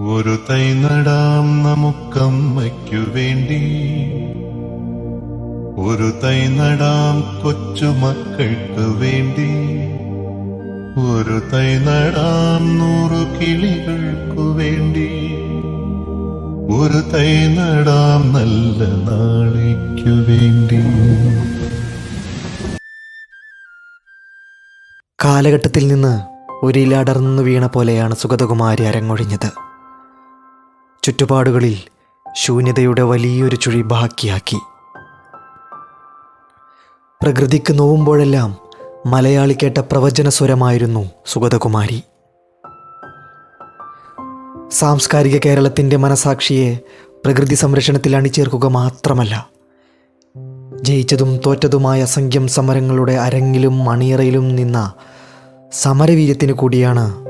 ഒരു തൈ നടാം നമുക്കമ്മയ്ക്കു വേണ്ടി. ഒരു തൈ നടാം കൊച്ചുമക്കൾക്ക് വേണ്ടി. ഒരു തൈ നടാം നൂറു കിളികൾക്കു വേണ്ടി. ഒരു തൈ നടാം നല്ല നാളേക്കു വേണ്ടി. കാലഘട്ടത്തിൽ നിന്ന് ഒരിലടർന്നു വീണ പോലെയാണ് സുഗതകുമാരി അരങ്ങൊഴിഞ്ഞത്. ചുറ്റുപാടുകളിൽ ശൂന്യതയുടെ വലിയൊരു ചുഴി ബാക്കിയാക്കി. പ്രകൃതിക്ക് നോവുമ്പോഴെല്ലാം മലയാളി കേട്ട പ്രവചന സ്വരമായിരുന്നു സുഗതകുമാരി. സാംസ്കാരിക കേരളത്തിന്റെ മനസാക്ഷിയെ പ്രകൃതി സംരക്ഷണത്തിൽ അണിചേർക്കുക മാത്രമല്ല ജയിച്ചതും തോറ്റതുമായ അസംഖ്യം സമരങ്ങളുടെ അരങ്ങിലും മണിയറയിലും നിന്ന സമരവീര്യത്തിന് കൂടിയാണ്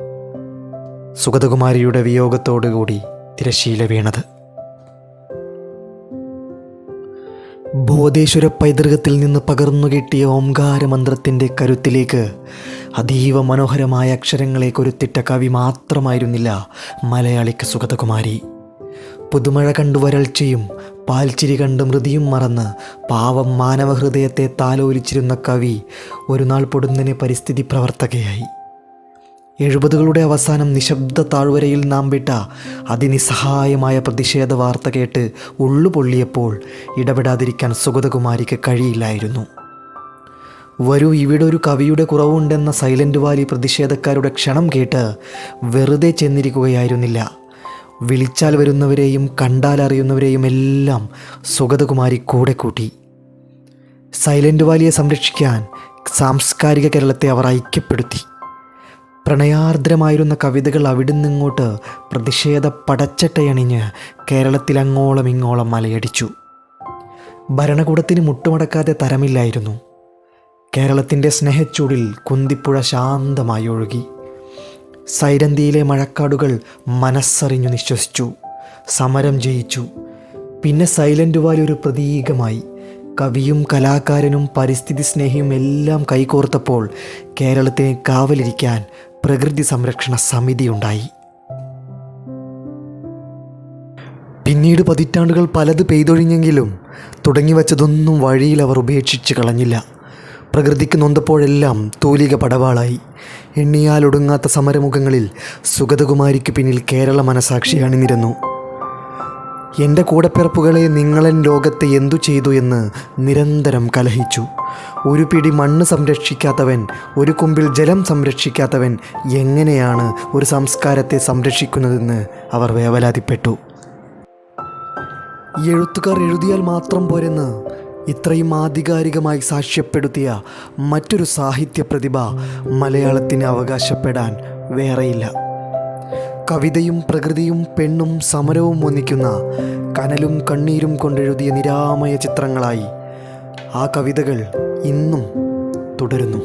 സുഗതകുമാരിയുടെ വിയോഗത്തോടുകൂടി തിരശീല വീണത്. ബോധേശ്വര പൈതൃകത്തിൽ നിന്ന് പകർന്നു കിട്ടിയ ഓംകാര മന്ത്രത്തിന്റെ കരുത്തിലേക്ക് അതീവ മനോഹരമായ അക്ഷരങ്ങളെ കൊരുത്തിട്ട കവി മാത്രമായിരുന്നില്ല മലയാളിക്ക് സുഗതകുമാരി. പുതുമഴ കണ്ടു വരൾച്ചയും പാൽച്ചിരി കണ്ട് മൃതിയും മറന്ന് പാവം മാനവഹൃദയത്തെ താലോലിച്ചിരുന്ന കവി ഒരു നാൾ പൊടുന്നനെ പരിസ്ഥിതി പ്രവർത്തകയായി. എഴുപതുകളുടെ അവസാനം നിശബ്ദ താഴ്വരയിൽ നാം വിട്ട അതിനിസ്സഹായമായ പ്രതിഷേധ വാർത്ത കേട്ട് ഉള്ളു പൊള്ളിയപ്പോൾ ഇടപെടാതിരിക്കാൻ സുഗതകുമാരിക്ക് കഴിയില്ലായിരുന്നു. വരൂ ഇവിടെ ഒരു കവിയുടെ കുറവുണ്ടെന്ന സൈലന്റ് വാലി പ്രതിഷേധക്കാരുടെ ക്ഷണം കേട്ട് വെറുതെ ചെന്നിരിക്കുകയായിരുന്നില്ല. വിളിച്ചാൽ വരുന്നവരെയും കണ്ടാൽ അറിയുന്നവരെയും എല്ലാം സുഗതകുമാരി കൂടെ കൂട്ടി. സൈലന്റ് വാലിയെ സംരക്ഷിക്കാൻ സാംസ്കാരിക കേരളത്തെ അവർ ഐക്യപ്പെടുത്തി. പ്രണയാർദ്രമായിരുന്ന കവിതകൾ അവിടുന്നിങ്ങോട്ട് പ്രതിഷേധ പടച്ചട്ടയണിഞ്ഞ് കേരളത്തിലങ്ങോളം ഇങ്ങോളം മലയടിച്ചു. ഭരണകൂടത്തിന് മുട്ടുമടക്കാതെ തരമില്ലായിരുന്നു. കേരളത്തിന്റെ സ്നേഹച്ചൂടിൽ കുന്തിപ്പുഴ ശാന്തമായി ഒഴുകി. സൈരന്തിയിലെ മഴക്കാടുകൾ മനസ്സറിഞ്ഞു നിശ്വസിച്ചു. സമരം ജയിച്ചു. പിന്നെ സൈലന്റ് വാലി ഒരു പ്രതീകമായി. കവിയും കലാകാരനും പരിസ്ഥിതി സ്നേഹിയും എല്ലാം കൈകോർത്തപ്പോൾ കേരളത്തിന് കാവലിരിക്കാൻ പ്രകൃതി സംരക്ഷണ സമിതി ഉണ്ടായി. പിന്നീട് പതിറ്റാണ്ടുകൾ പലത് പെയ്തൊഴിഞ്ഞെങ്കിലും തുടങ്ങി വച്ചതൊന്നും വഴിയിൽ അവർ ഉപേക്ഷിച്ച് കളഞ്ഞില്ല. പ്രകൃതിക്ക് നൊന്തപ്പോഴെല്ലാം തൂലിക പടവാളായി. എണ്ണിയാലൊടുങ്ങാത്ത സമരമുഖങ്ങളിൽ സുഗതകുമാരിക്ക് പിന്നിൽ കേരള മനസാക്ഷി അണിനിരന്നു എന്റെ കൂടപ്പിറപ്പുകളെ നിങ്ങളൻ ലോകത്തെ എന്തു ചെയ്തു എന്ന് നിരന്തരം കലഹിച്ചു. ഒരു പിടി മണ്ണ് സംരക്ഷിക്കാത്തവൻ ഒരു കുമ്പിൽ ജലം സംരക്ഷിക്കാത്തവൻ എങ്ങനെയാണ് ഒരു സംസ്കാരത്തെ സംരക്ഷിക്കുന്നതെന്ന് അവർ വേവലാതിപ്പെട്ടു. എഴുത്തുകാർ എഴുതിയാൽ മാത്രം പോരെന്ന് ഇത്രയും ആധികാരികമായി സാക്ഷ്യപ്പെടുത്തിയ മറ്റൊരു സാഹിത്യ പ്രതിഭ മലയാളത്തിന് അവകാശപ്പെടാൻ വേറെയില്ല. കവിതയും പ്രകൃതിയും പെണ്ണും സമരവും ഒന്നിക്കുന്ന കനലും കണ്ണീരും കൊണ്ടെഴുതിയ നിരാമയ ചിത്രങ്ങളായി ആ കവിതകൾ ഇന്നും തുടരുന്നു.